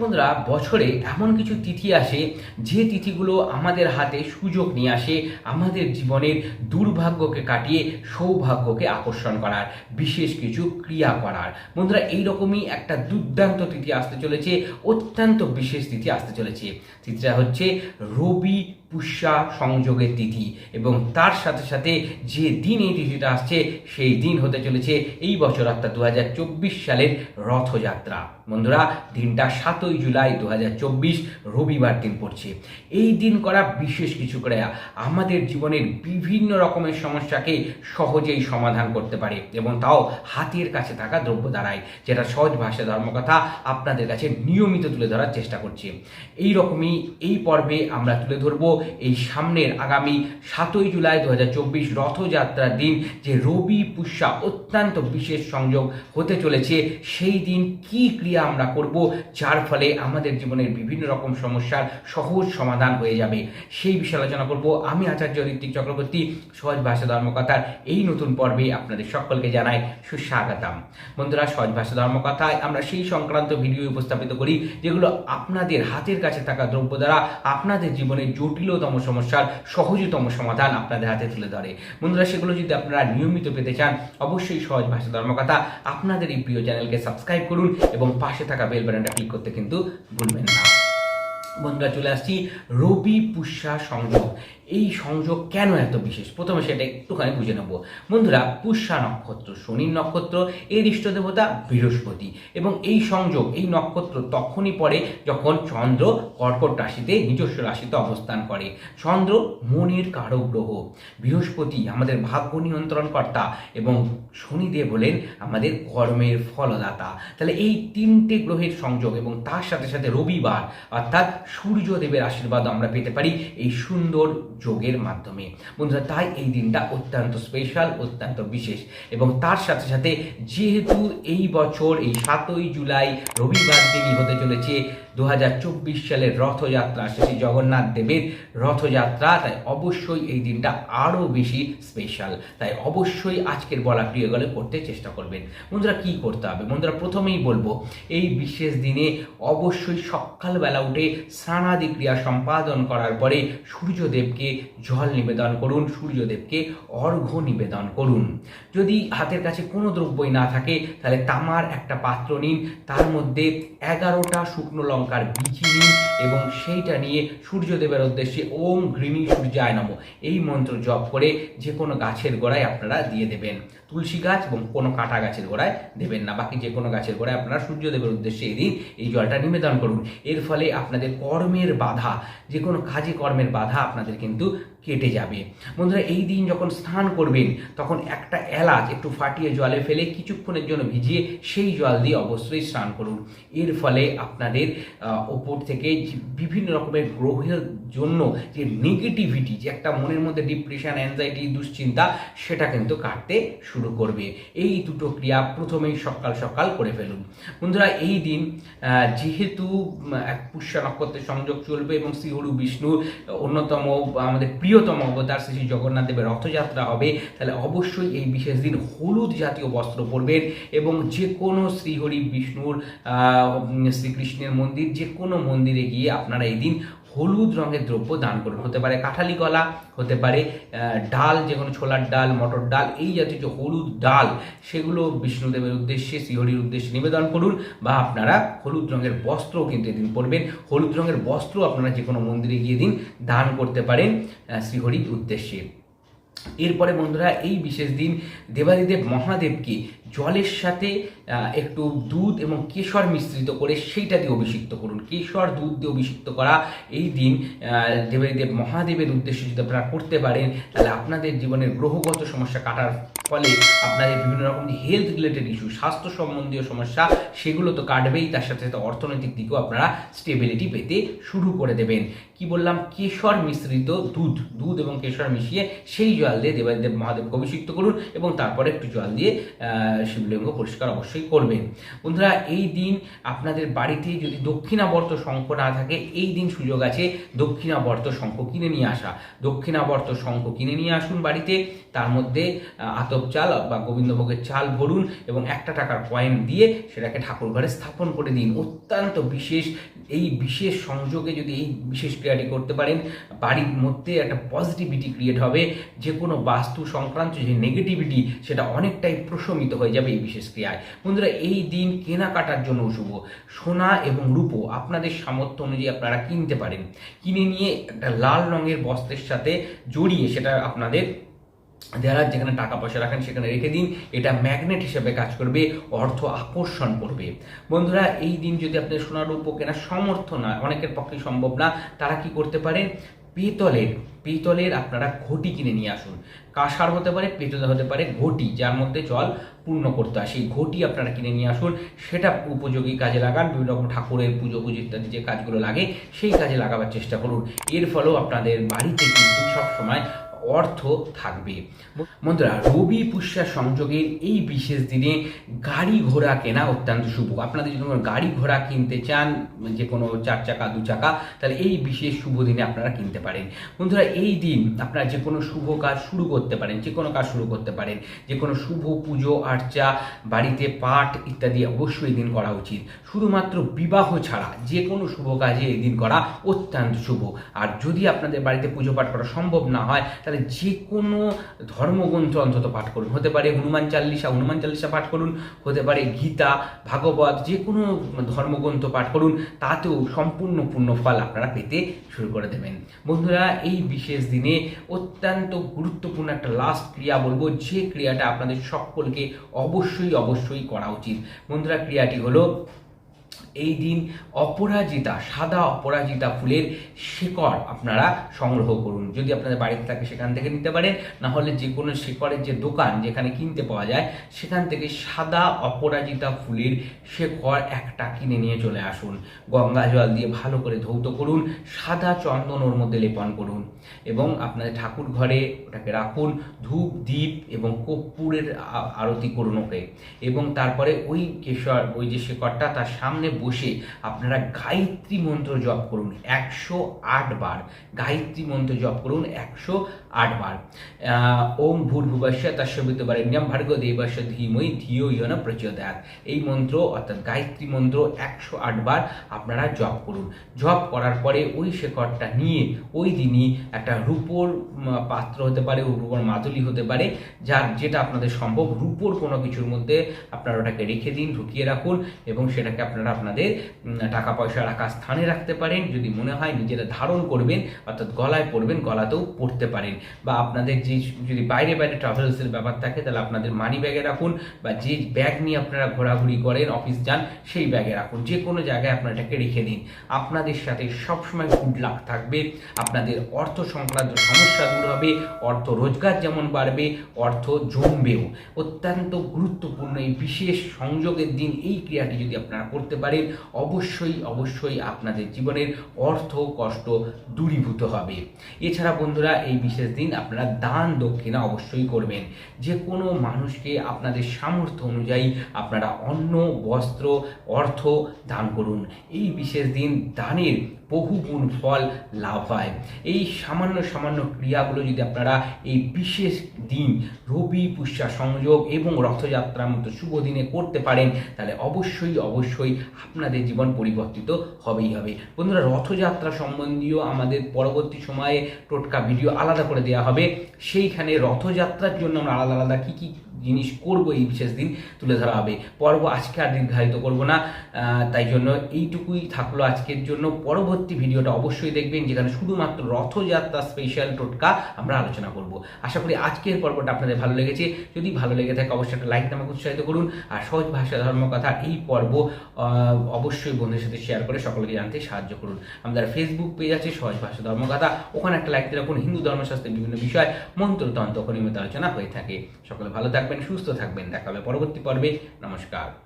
দর্শক বছরে এমন কিছু তিথি আসে, যে তিথিগুলো আমাদের হাতে সুযোগ নিয়ে আসে, আমাদের জীবনের দুর্ভাগ্যকে কাটিয়ে, সৌভাগ্যকে আকর্ষণ করার, বিশেষ কিছু ক্রিয়া করার। বন্ধুরা, এইরকমই একটা দুর্দান্ত তিথি আসতে চলেছে, অত্যন্ত বিশেষ তিথি আসতে চলেছে। তিথিটা হচ্ছে রবি পুষ্যা সংযোগের তিথি এবং তার সাথে সাথে যে দিন এই তিথিটা আসছে, সেই দিন হতে চলেছে এই বছর অর্থাৎ দু হাজার চব্বিশ সালের রথযাত্রা। বন্ধুরা, দিনটা সাতই জুলাই দু হাজার চব্বিশ, রবিবার দিন পড়ছে। এই দিন করা বিশেষ কিছু করে আমাদের জীবনের বিভিন্ন রকমের সমস্যাকে সহজেই সমাধান করতে পারে এবং তাও হাতের কাছে থাকা দ্রব্য দ্বারাই যেটা সহজ ভাষা ধর্মকথা আপনাদের কাছে নিয়মিত তুলে ধরার চেষ্টা করছি। এই রকমই এই পর্বে আমরা তুলে ধরবো এই সামনের আগামী সাতই জুলাই দু হাজার চব্বিশ রথযাত্রার দিন যে রবি পুষ্যা অত্যন্ত বিশেষ সংযোগ হতে চলেছে, সেই দিন কি ক্রিয়া আমরা করব, যার ফলে আমাদের জীবনের বিভিন্ন রকম সমস্যার সহজ সমাধান হয়ে যাবে, সেই বিষয়ে আলোচনা করব আমি আচার্য ঋত্বিক চক্রবর্তী, সহজ ভাষা ধর্মকথার এই নতুন পর্বে আপনাদের সকলকে জানাই সুস্বাগতম। বন্ধুরা, সহজ ভাষা ধর্মকথায় আমরা সেই সংক্রান্ত ভিডিও উপস্থাপিত করি, যেগুলো আপনাদের হাতের কাছে থাকা দ্রব্য দ্বারা আপনাদের জীবনের জটিলতম সমস্যার সহজতম সমাধান আপনাদের হাতে তুলে ধরে। বন্ধুরা, সেগুলো যদি আপনারা নিয়মিত পেতে চান, অবশ্যই সহজ ভাষা ধর্মকথা আপনাদের এই প্রিয় চ্যানেলকে সাবস্ক্রাইব করুন এবং পাশে থাকা বেল বাটনটা ক্লিক করতে কিন্তু ভুলবেন না। বন্ধুরা চলে আসছি, রবি পুষ্যা সংযোগ। এই সংযোগ কেন এত বিশেষ? প্রথমে সেটা একটুখানি বুঝে নেব। বন্ধুরা পুষ্যা নক্ষত্র শনির নক্ষত্র এর ইষ্ট দেবতা বৃহস্পতি। এবং এই সংযোগ, এই নক্ষত্র তখনই পড়ে যখন চন্দ্র কর্কট রাশিতে নিজস্ব রাশিতে অবস্থান করে। চন্দ্র মনের কারক গ্রহ। বৃহস্পতি আমাদের ভাগ্য নিয়ন্ত্রণকর্তা এবং শনিদেব হলেন আমাদের কর্মের ফলদাতা। তাহলে এই তিনটে গ্রহের সংযোগ এবং তার সাথে সাথে রবিবার, অর্থাৎ সূর্যদেবের আশীর্বাদ আমরা পেতে পারি এই সুন্দর যোগের মাধ্যমে। বন্ধুরা, তাই এই দিনটা অত্যন্ত স্পেশাল অত্যন্ত বিশেষ। এবং তার সাথে সাথে যেহেতু এই বছর, এই সাতই জুলাই রবিবার দিনই হতে চলেছে দু হাজার চব্বিশ সালের রথযাত্রা শ্রী জগন্নাথ দেবের রথযাত্রা, তাই অবশ্যই এই দিনটা আরও বেশি স্পেশাল তাই অবশ্যই আজকের বলা প্রিয় গলে করতে চেষ্টা করবেন। বন্ধুরা, কি করতে হবে? বন্ধুরা, প্রথমেই বলব, এই বিশেষ দিনে অবশ্যই সকালবেলা উঠে স্নানাদি ক্রিয়া সম্পাদন করার পরে সূর্যদেবকে জল নিবেদন করুন, সূর্যদেবকে অর্ঘ্য নিবেদন করুন। যদি হাতের কাছে কোনো দ্রব্যই না থাকে, তাহলে তামার একটা পাত্র নিন, তার মধ্যে এগারোটা শুকনো লঙ্কার বিচি নিন এবং সেইটা নিয়ে সূর্যদেবের উদ্দেশ্যে ওম ঘৃণী সূর্যায় নম। এই মন্ত্র জপ করে যে কোনো গাছের গোড়ায় আপনারা দিয়ে দেবেন। তুলসী গাছ এবং কোনো কাটা গাছের গোড়ায় দেবেন না। বাকি যে কোনো গাছের গোড়ায় আপনারা সূর্যদেবের উদ্দেশ্যে এদিন এই জলটা নিবেদন করুন। এর ফলে আপনাদের কর্মের বাধা, যে কোনো কাজে কর্মের বাধা আপনাদের কিন্তু কেটে যাবে। বন্ধুরা, এই দিন যখন স্নান করবেন, তখন একটা এলাচ একটু ফাটিয়ে জলে ফেলে কিছুক্ষণের জন্য ভিজিয়ে সেই জল দিয়ে অবশ্যই স্নান করুন। এর ফলে আপনাদের ওপর থেকে বিভিন্ন রকমের গ্রহের জন্য যে নেগেটিভিটি যে একটা মনের মধ্যে ডিপ্রেশন অ্যাংজাইটি দুশ্চিন্তা, সেটা কিন্তু কাটতে শুরু করবে। এই দুটো ক্রিয়া প্রথমেই সকাল সকাল করে ফেলুন। বন্ধুরা, এই দিন যেহেতু এক পুষ্য নক্ষত্রের সংযোগ চলবে এবং শ্রীহরু বিষ্ণুর অন্যতম, আমাদের প্রিয়তম অবতার শ্রী জগন্নাথ দেবের রথযাত্রা হবে, তাহলে অবশ্যই এই বিশেষ দিন হলুদ জাতীয় বস্ত্র পরবেন এবং যে কোনো শ্রীহরি বিষ্ণুর শ্রীকৃষ্ণের মন্দির যে কোনো মন্দিরে গিয়ে আপনারা এই দিন হলুদ রঙের দ্রব্য দান করুন। হতে পারে কাঁঠালি কলা, হতে পারে ডাল, যে কোনো ছোলার ডাল, মটর ডাল, এই জাতীয় যে হলুদ ডাল, সেগুলো বিষ্ণুদেবের উদ্দেশ্যে, শ্রীহরির উদ্দেশ্যে নিবেদন করুন বা আপনারা হলুদ রঙের বস্ত্র কিন্তু এদিন পরবেন হলুদ রঙের বস্ত্র আপনারা যে কোনো মন্দিরে গিয়ে দিন দান করতে পারেন শ্রীহরির উদ্দেশ্যে। এরপরে বন্ধুরা, এই বিশেষ দিন দেবাদিদেব মহাদেবকে জলের সাথে একটু দুধ এবং কেশর মিশ্রিত করে সেইটা দিয়ে অভিষিক্ত করুন। কেশর দুধ দিয়ে অভিষিক্ত করা এই দিন আহ, দেবাদিদেব মহাদেবের উদ্দেশ্যে যদি আপনারা করতে পারেন তাহলে আপনাদের জীবনের গ্রহগত সমস্যা কাটার ফলে আপনাদের বিভিন্ন রকম হেলথ রিলেটেড ইস্যু স্বাস্থ্য সম্বন্ধীয় সমস্যা সেগুলো তো কাটবেই। তার সাথে সাথে অর্থনৈতিক দিকেও আপনারা স্টেবিলিটি পেতে শুরু করে দেবেন। কি বললাম? কেশর মিশ্রিত দুধ দুধ এবং কেশর মিশিয়ে সেই জল দিয়ে দেবাদেব মহাদেবকে অভিষিক্ত করুন এবং তারপরে একটু জল দিয়ে শিবলিঙ্গ পরিষ্কার অবশ্যই করবেন। বন্ধুরা, এই দিন আপনাদের বাড়িতে যদি দক্ষিণাবর্ত শঙ্খ না থাকে, এই দিন সুযোগ আছে দক্ষিণাবর্ত শঙ্খ কিনে নিয়ে আসা। দক্ষিণাবর্ত শঙ্খ কিনে নিয়ে আসুন বাড়িতে, তার মধ্যে আতপ চাল বা গোবিন্দভোগের চাল ভরুন এবং একটা টাকার কয়েন দিয়ে সেটাকে ঠাকুর ঘরে স্থাপন করে দিন। অত্যন্ত বিশেষ, এই বিশেষ সংযোগে যদি এই বিশেষ ক্রিয়াটি করতে পারেন, বাড়ির মধ্যে একটা পজিটিভিটি ক্রিয়েট হবে। যে কোনো বাস্তু সংক্রান্ত যে নেগেটিভিটি সেটা অনেকটাই প্রশমিত হয়ে যাবে এই বিশেষ ক্রিয়ায়। বন্ধুরা, এই দিন কেনাকাটার জন্য শুভ। সোনা এবং রূপো আপনাদের সামর্থ্য অনুযায়ী আপনারা কিনতে পারেন। কিনে নিয়ে একটা লাল রঙের বস্ত্রের সাথে জড়িয়ে সেটা আপনাদের দেয়ালার যেখানে টাকা পয়সা রাখেন সেখানে রেখে দিন। এটা ম্যাগনেট হিসেবে কাজ করবে, অর্থ আকর্ষণ করবে। বন্ধুরা, এই দিন যদি আপনার সোনার রূপ কেনার সমর্থ না, অনেকের পক্ষে সম্ভব না, তারা কি করতে পারেন পেতলের, পিতলের আপনারা ঘটি কিনে নিয়ে আসুন। কাঁসার হতে পারে, পেতলের হতে পারে ঘটি, যার মধ্যে জল পূর্ণ করতে হয়। সেই ঘটি আপনারা কিনে নিয়ে আসুন। সেটা উপযোগী কাজে লাগান, বিভিন্ন রকম ঠাকুরের পুজো পুজো ইত্যাদি যে কাজগুলো লাগে, সেই কাজে লাগাবার চেষ্টা করুন। এর ফলেও আপনাদের বাড়িতে কিন্তু সবসময় অর্থ থাকবে। বন্ধুরা, রবি পুষ্যা সংযোগের এই বিশেষ দিনে গাড়ি ঘোড়া কেনা অত্যন্ত শুভ। আপনাদের যদি কোনো গাড়ি ঘোড়া কিনতে চান, যে কোনো চার চাকা, দু চাকা, তাহলে এই বিশেষ শুভ দিনে আপনারা কিনতে পারেন। বন্ধুরা, এই দিন আপনারা যে কোনো শুভ কাজ শুরু করতে পারেন, যে কোনো কাজ শুরু করতে পারেন। যে কোনো শুভ পুজো, আর্চা, বাড়িতে পাঠ ইত্যাদি অবশ্যই দিন করা উচিত। শুধুমাত্র বিবাহ ছাড়া যে কোনো শুভ কাজে এই দিন করা অত্যন্ত শুভ। আর যদি আপনাদের বাড়িতে পুজো পাঠ করা সম্ভব না হয়, তাহলে যে কোনো ধর্মগ্রন্থ অন্তত পাঠ করুন। হতে পারে হনুমান চাল্লিশা হনুমান চাল্লিশা পাঠ করুন, হতে পারে গীতা, ভাগবত, যে কোনো ধর্মগ্রন্থ পাঠ করুন, তাতেও সম্পূর্ণ পূর্ণ ফল আপনারা পেতে শুরু করে দেবেন। বন্ধুরা, এই বিশেষ দিনে অত্যন্ত গুরুত্বপূর্ণ একটা লাস্ট ক্রিয়া বলব, যে ক্রিয়াটা আপনাদের সকলকে অবশ্যই অবশ্যই করা উচিত। বন্ধুরা, ক্রিয়াটি হলো এই দিন অপরাজিতা, সাদা অপরাজিতা ফুলের শেকড় আপনারা সংগ্রহ করুন। যদি আপনাদের বাড়িতে থাকে সেখান থেকে নিতে পারেন না হলে যে কোনো শেকড়ের যে দোকান যেখানে কিনতে পাওয়া যায়, সেখান থেকে সাদা অপরাজিতা ফুলের শেকড় একটা কিনে নিয়ে চলে আসুন। গঙ্গা জল দিয়ে ভালো করে ধৌত করুন, সাদা চন্দন ওর মধ্যে লেপন করুন এবং আপনাদের ঠাকুর ঘরে ওটাকে রাখুন ধূপ দ্বীপ এবং কর্পূরের আরতি করুন ওকে। এবং তারপরে ওই কেশর, ওই যে শেকড়টা তার সামনে বসে আপনারা গায়ত্রী মন্ত্র জপ করুন। একশো আট বার গায়ত্রী মন্ত্র জপ করুন একশো আট বার আহ, ওম ভূর্ভুবস্য তস্যবিত বারেণ্যম ভার্গ দেবস্য ধীমই ধিও ইয়ন প্রচোদয়াত এই মন্ত্র অর্থাৎ গায়ত্রী মন্ত্র একশো আটবার আপনারা জপ করুন। জপ করার পরে ওই শেকড়টা নিয়ে ওই দিনই একটা রূপোর পাত্র হতে পারে ও রূপোর মাদুলি হতে পারে যার যেটা আপনাদের সম্ভব রূপোর কোনো কিছুর মধ্যে আপনারা ওটাকে রেখে দিন ঢুকিয়ে রাখুন এবং সেটাকে আপনারা আপনাদের টাকা পয়সা রাখার স্থানে রাখতে পারেন। যদি মনে হয় নিজেরা ধারণ করবেন অর্থাৎ গলায় পরবেন গলাতেও পরতে পারেন। বা আপনাদের যে যদি বাইরে বাইরে ট্রাভেলসের ব্যাপার থাকে, তাহলে আপনাদের মানি ব্যাগে রাখুন বা যে ব্যাগ নিয়ে আপনারা ঘোরাঘুরি করেন অফিস যান, সেই ব্যাগে রাখুন। যে কোনো জায়গায় আপনারা এটাকে রেখে দিন। আপনাদের সাথে সবসময় গুড লাক থাকবে। আপনাদের অর্থ সংক্রান্ত সমস্যা দূর হবে। অর্থ রোজগার যেমন বাড়বে, অর্থ জমবেও। অত্যন্ত গুরুত্বপূর্ণ এই বিশেষ সংযোগের দিন এই ক্রিয়াটি যদি আপনারা করতে পারেন, অবশ্যই অবশ্যই আপনাদের জীবনের অর্থ কষ্ট দূরীভূত হবে। এছাড়া বন্ধুরা, এই বিশেষ দিন আপনারা দান দক্ষিণা অবশ্যই করবেন। যে কোনো মানুষকে আপনাদের সামর্থ্য অনুযায়ী আপনারা অন্ন, বস্ত্র, অর্থ দান করুন। এই বিশেষ দিন দানের বহু গুণ ফল লাভ হয়। এই সামান্য সামান্য ক্রিয়াগুলো যদি আপনারা এই বিশেষ দিন রবি পুষ্যা সংযোগ এবং রথযাত্রার মতো শুভ দিনে করতে পারেন, তাহলে অবশ্যই অবশ্যই আপনাদের জীবন পরিবর্তিত হবেই হবে। বন্ধুরা, রথযাত্রা সম্বন্ধীয় আমাদের পরবর্তী সময়ে টোটকা ভিডিও আলাদা করে দেওয়া হবে। সেইখানে রথযাত্রার জন্য আমরা আলাদা আলাদা কী কী জিনিস করব এই বিশেষ দিন তুলে ধরা হবে। পর্ব আজকে আর দীর্ঘায়িত করব না। তাই জন্য এইটুকুই থাকল আজকের জন্য। পরবর্তী ভিডিওটা অবশ্যই দেখবেন, যেখানে শুধুমাত্র রথযাত্রা স্পেশাল টোটকা আমরা আলোচনা করব। আশা করি আজকের পর্বটা আপনাদের ভালো লেগেছে। যদি ভালো লেগে থাকে, অবশ্যই একটা লাইক নামাকে উৎসাহিত করুন। আর সহজ ভাষা ধর্মকথা এই পর্ব অবশ্যই বন্ধুদের সাথে শেয়ার করে সকলকে জানতে সাহায্য করুন। আমাদের ফেসবুক পেজ আছে, সহজ ভাষা ধর্মকথা ওখানে একটা লাইক রাখুন। হিন্দু ধর্মশাস্ত্রের বিভিন্ন বিষয় মন্ত্রতন্ত্র নিয়মিত আলোচনা হয়ে থাকে। সকলে ভালো থাকবেন, সুস্থ থাকবেন। দেখা হবে পরবর্তী পর্বে। নমস্কার।